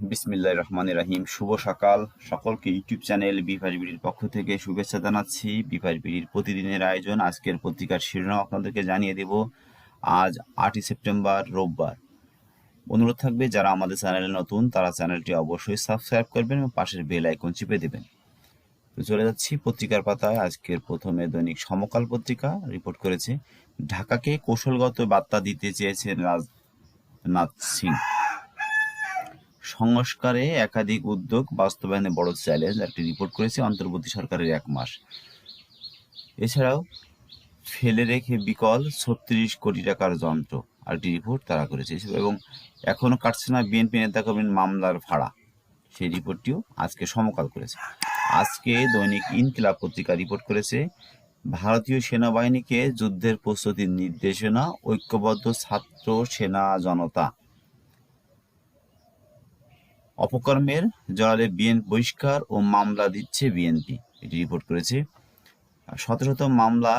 বিসমিল্লাহ রহমান রাহিম। শুভ সকাল। সকলকে ইউটিউব চ্যানেল বিভার বিড়ির পক্ষ থেকে শুভেচ্ছা জানাচ্ছি। বিভার বিড়ির প্রতিদিনের আয়োজন, আজকের পত্রিকার শিরোনাম আপনাদেরকে জানিয়ে দেব। আজ আটই সেপ্টেম্বর, রোববার। অনুরোধ থাকবে, যারা আমাদের চ্যানেলে নতুন, তারা চ্যানেলটি অবশ্যই সাবস্ক্রাইব করবেন এবং পাশের বেল আইকন চিপে দেবেন। তো চলে যাচ্ছি পত্রিকার পাতায়। আজকের প্রথমে দৈনিক সমকাল পত্রিকা রিপোর্ট করেছে। ঢাকাকে কৌশলগত বার্তা দিতে চেয়েছেন রাজনাথ সিং। সংস্কারে একাধিক উদ্যোগ বাস্তবায়নে বড় চ্যালেঞ্জ একটি রিপোর্ট করেছে অন্তর্বর্তী সরকারের এক মাস। এছাড়াও, ফেলে রেখে বিকল ছত্রিশ কোটি টাকার যন্ত্র আরেকটি রিপোর্ট তারা করেছে। এবং এখনও কাটছে না বিএনপি নেতা নেতাকর্মীর মামলার ভাড়া। সেই রিপোর্টটিও আজকে সমকাল করেছে। আজকে দৈনিক ইনকিলাব পত্রিকা রিপোর্ট করেছে, ভারতীয় সেনাবাহিনীকে যুদ্ধের প্রস্তুতির নির্দেশনা, ঐক্যবদ্ধ ছাত্র সেনা জনতা অপকর্মের জড়ালে বিএন বহিষ্কার ও মামলা দিচ্ছে বিএনপি, এটি রিপোর্ট করেছে। শত শত মামলা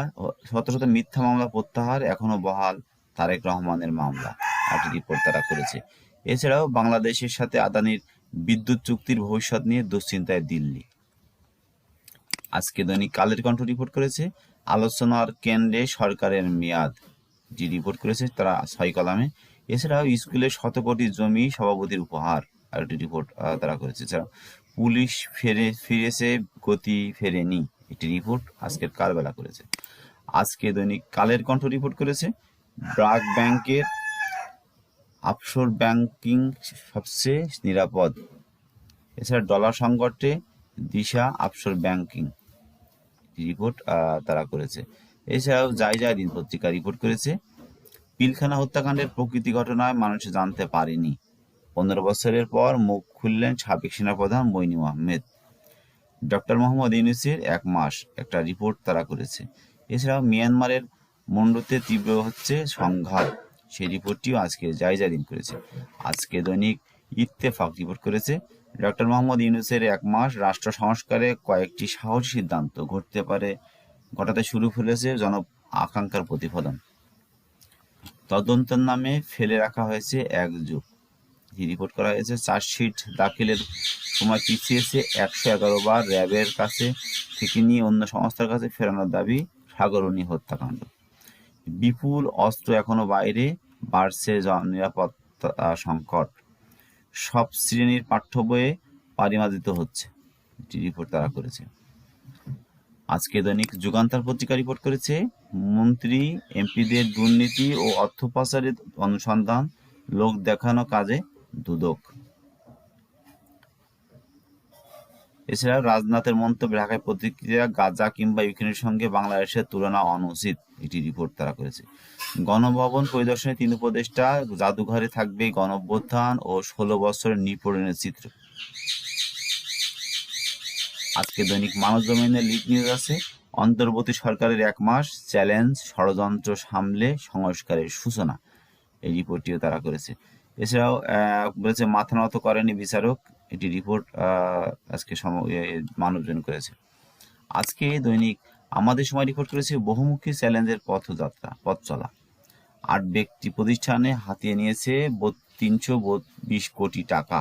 শত শত মিথ্যা মামলা প্রত্যাহার এখনও বহাল তারেক রহমানের মামলা একটি রিপোর্ট তারা করেছে। এছাড়াও বাংলাদেশের সাথে আদানির বিদ্যুৎ চুক্তির ভবিষ্যৎ নিয়ে দুশ্চিন্তায় দিল্লি। আজকে দৈনিক কালের কণ্ঠ রিপোর্ট করেছে। আলোচনার কেন্দ্রে সরকারের মেয়াদ যে রিপোর্ট করেছে তারা ছয় কলামে। এছাড়াও স্কুলে শত কোটি জমি সভাপতির উপহার আর একটি রিপোর্ট তারা করেছে। এছাড়াও পুলিশ ফেরে, ফিরেছে, গতি ফেরেনি একটি রিপোর্ট আজকের কালবেলা করেছে। আজকে দৈনিক কালের কণ্ঠ রিপোর্ট করেছে। ব্রাক ব্যাংকের আফশোর ব্যাংকিং সবচেয়ে নিরাপদ। এছাড়া ডলার সংকটে দিশা আফশোর ব্যাংকিং রিপোর্ট তারা করেছে। এছাড়াও যাই যাই দিন পত্রিকা রিপোর্ট করেছে। পিলখানা হত্যাকাণ্ডের প্রকৃতি ঘটনায় মানুষ জানতে পারেনি। পনেরো বছরের পর মুখ খুললেন সাবেক সেনাপ্রধান মইনুল আহমেদ ডক্টর মোহাম্মদ ইউনুসের এক মাস একটা রিপোর্ট তারা করেছে। এছাড়াও মিয়ানমারের মন্ডুতে তীব্র হচ্ছে সংঘাত। সেই রিপোর্টটিও আজকে জায়জাদিন করেছে। আজকে দৈনিক ইত্তেফাক রিপোর্ট করেছে, ডক্টর মোহাম্মদ ইউনুসের এক মাস রাষ্ট্র সংস্কারে কয়েকটি সাহসী সিদ্ধান্ত ঘটতে পারে, ঘটাতে শুরু ফেলেছে জন আকাঙ্ক্ষার প্রতিফলন। তদন্তের নামে ফেলে রাখা হয়েছে এক যুগ। রিপোর্ট করা হয়েছে। চার্জশিট দাখিলের সময় পিছিয়েছে একশো এগারো বার র্যাবের কাছে, থেকে নিয়ে অন্য সংস্থার কাছে ফেরানোর দাবি সাগরণী হত্যাকাণ্ড। বিপুল অস্ত্র এখনও বাইরে, বাড়ছে নিরাপত্তা সংকট। সব শ্রেণির পাঠ্য বইয়ে পারিমার্জিত হচ্ছে রিপোর্ট তারা করেছে। আজকে দৈনিক যুগান্তর পত্রিকা রিপোর্ট করেছে, মন্ত্রী, এমপিদের দুর্নীতি ও অর্থ পাচারের অনুসন্ধান, লোক দেখানো কাজে দুদক। এছাড়াও রাজনাথের মন্তব্য ঢাকায় প্রতিক্রিয়া গাজা কিংবা ইউক্রেনের সঙ্গে বাংলাদেশের তুলনা অনুচিত, এটি রিপোর্ট তারা করেছে। গণভবন পরিদর্শনে তিন উপদেষ্টা জাদুঘরে থাকবে গণঅভ্যুত্থান ও ষোলো বছরের নিপূরণের চিত্র। আজকে দৈনিক মানব জমিনের লিড নিউজ আছে। অন্তর্বর্তী সরকারের এক মাস চ্যালেঞ্জ, ষড়যন্ত্র সামলে সংস্কারের সূচনা, এই রিপোর্টটিও তারা করেছে। এছাড়াও বলেছে মাথা নত করেনি বিচারক। এটি রিপোর্ট আজকে মানবজন করেছে। আজকে দৈনিক আমাদের সময় রিপোর্ট করেছে বহুমুখী চ্যালেঞ্জের পথযাত্রা, পথ চলা। আট ব্যক্তি প্রতিষ্ঠানে হাতিয়ে নিয়েছে তিনশো বিশ কোটি টাকা।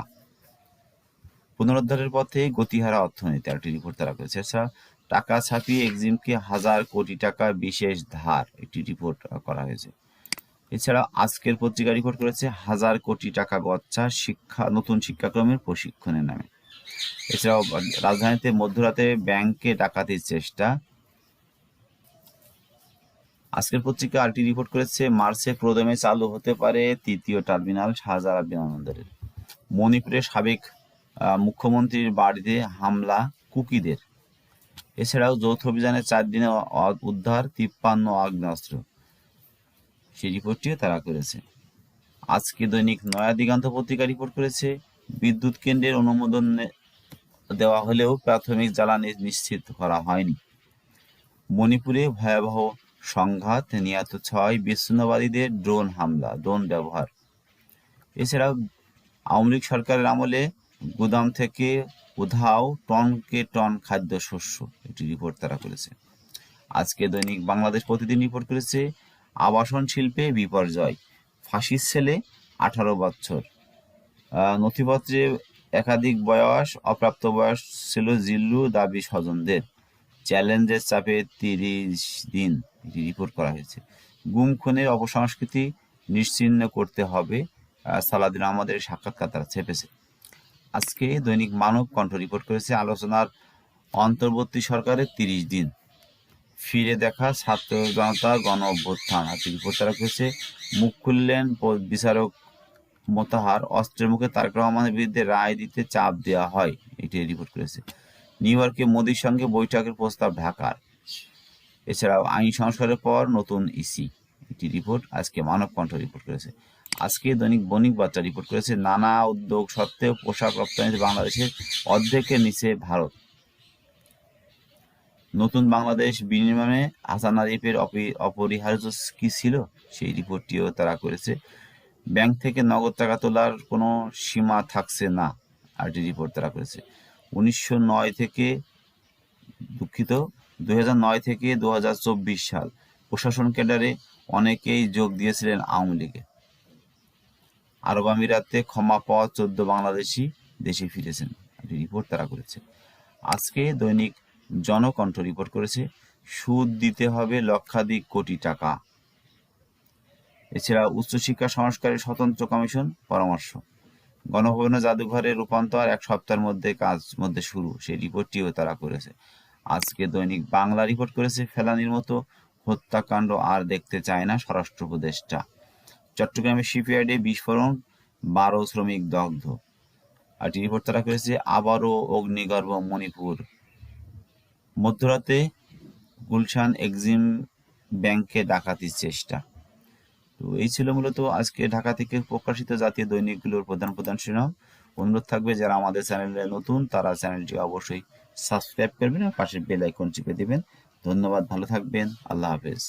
পুনরুদ্ধারের পথে গতিহারা অর্থনীতি একটি রিপোর্ট তারা করেছে। এছাড়া টাকা ছাপিয়ে এক্সিমকে হাজার কোটি টাকা বিশেষ ধার, একটি রিপোর্ট করা হয়েছে। এছাড়া আজকের পত্রিকা রিপোর্ট করেছে, হাজার কোটি টাকা গচ্চা শিক্ষা, নতুন শিক্ষাক্রমের প্রশিক্ষণের নামে। এছাড়াও রাজধানীতে মধ্যরাতে ব্যাংকে ডাকাতির চেষ্টা। আজকের পত্রিকা আরটি রিপোর্ট করেছে, মার্চে প্রদমে চালু হতে পারে তৃতীয় টার্মিনাল শাহজালাল বিমানবন্দরের মণিপুরের সাবেক মুখ্যমন্ত্রীর বাড়িতে হামলা কুকিদের। এছাড়াও যৌথ অভিযানে চার দিনে উদ্ধার তিপ্পান্ন আগ্নেয়াস্ত্র। সেই রিপোর্টটিও তারা করেছে। আজকে দৈনিক নয়া দিগান্ত পত্রিকা রিপোর্ট করেছে, বিদ্যুৎ কেন্দ্রের অনুমোদন দেওয়া হলেও প্রাথমিক জ্বালানি নিশ্চিত করা হয়নি। মণিপুরে ভয়াবহ সংঘাত, নিহত ছয় বিচ্ছিন্নবাদীদের ড্রোন হামলা, ড্রোন ব্যবহার। এছাড়াও আওয়ামী লীগ সরকারের আমলে গুদাম থেকে উধাও টনকে টন খাদ্য শস্য একটি রিপোর্ট তারা করেছে। আজকে দৈনিক বাংলাদেশ প্রতিদিন রিপোর্ট করেছে আবাসন শিল্পে বিপর্যয়। ফাঁসির ছেলে, আঠারো বছর। নথিপত্রে একাধিক বয়স, অপ্রাপ্ত বয়স ছিল জিল্লু, দাবি স্বজনদের। চ্যালেঞ্জের চাপে তিরিশ দিন এটি রিপোর্ট করা হয়েছে। গুম, খুনের অপসংস্কৃতি নিশ্চিহ্ন করতে হবে সালাদিন আমাদের সাক্ষাৎকার তারা ছেপেছে। আজকে দৈনিক মানব কণ্ঠ রিপোর্ট করেছে, আলোচনার অন্তর্বর্তী সরকারের তিরিশ দিন। ফিরে দেখা ছাত্র জনতার গণ অভ্যুত্থান রিপোর্ট তারা করেছে মুখ খুললেন বিচারক মোতাহার। অস্ত্রের মুখে তারেক রহমানের বিরুদ্ধে রায় দিতে চাপ দেওয়া হয়, এটি রিপোর্ট করেছে। নিউ ইয়র্কে মোদির সঙ্গে বৈঠকের প্রস্তাব ঢাকার। এছাড়াও আইন সংস্কারের পর নতুন ইসি, এটি রিপোর্ট। আজকে মানব কণ্ঠ রিপোর্ট করেছে। আজকে দৈনিক বণিক বার্তা রিপোর্ট করেছে, নানা উদ্যোগ সত্ত্বেও পোশাক রপ্তানিতে বাংলাদেশের অর্ধেকের নিচে ভারত। নতুন বাংলাদেশ বিনির্মাণে হাসান আরিফের অপি- অপরিহার্য কি ছিল? সেই রিপোর্টটিও তারা করেছে। ব্যাংক থেকে নগদ টাকা তোলার কোনো সীমা থাকছে না আরটি রিপোর্ট তারা করেছে। উনিশশো নয় থেকে দুঃখিত, দুই নয় থেকে দু হাজার চব্বিশ সাল প্রশাসন ক্যাডারে অনেকেই যোগ দিয়েছিলেন আওয়ামী লীগে আরব আমিরাতে ক্ষমা পাওয়া চোদ্দ বাংলাদেশি দেশে ফিরেছেন রিপোর্ট তারা করেছে। আজকে দৈনিক জনকণ্ঠ রিপোর্ট করেছে, সুদ দিতে হবে লক্ষাধিক কোটি টাকা। এছাড়া উচ্চশিক্ষা সংস্কারের স্বতন্ত্র কমিশন পরামর্শ। গণভবনের জাদুঘরে রূপান্তর এক সপ্তাহের মধ্যে কাজ, মধ্যে শুরু, সেই রিপোর্টটিও তারা করেছে। আজকে দৈনিক বাংলা রিপোর্ট করেছে, ফেলানির মতো হত্যাকাণ্ড আর দেখতে চায় না স্বরাষ্ট্র উপদেষ্টা। চট্টগ্রামের শিপইয়ার্ডে বিস্ফোরণ, বারো শ্রমিক দগ্ধ। আর রিপোর্ট তারা করেছে, আবারও অগ্নিগর্ভ মণিপুর। মধ্যরাতে গুলশান এক্সিম ব্যাংকে ডাকাতির চেষ্টা। তো এই ছিল মূলত আজকে ঢাকা থেকে প্রকাশিত জাতীয় দৈনিকগুলোর প্রধান প্রধান শিরোনাম। অনুরোধ থাকবে, যারা আমাদের চ্যানেলে নতুন, তারা চ্যানেলটি অবশ্যই সাবস্ক্রাইব করবেন আর পাশের বেল আইকন চিপে দেবেন। ধন্যবাদ, ভালো থাকবেন, আল্লাহ হাফেজ।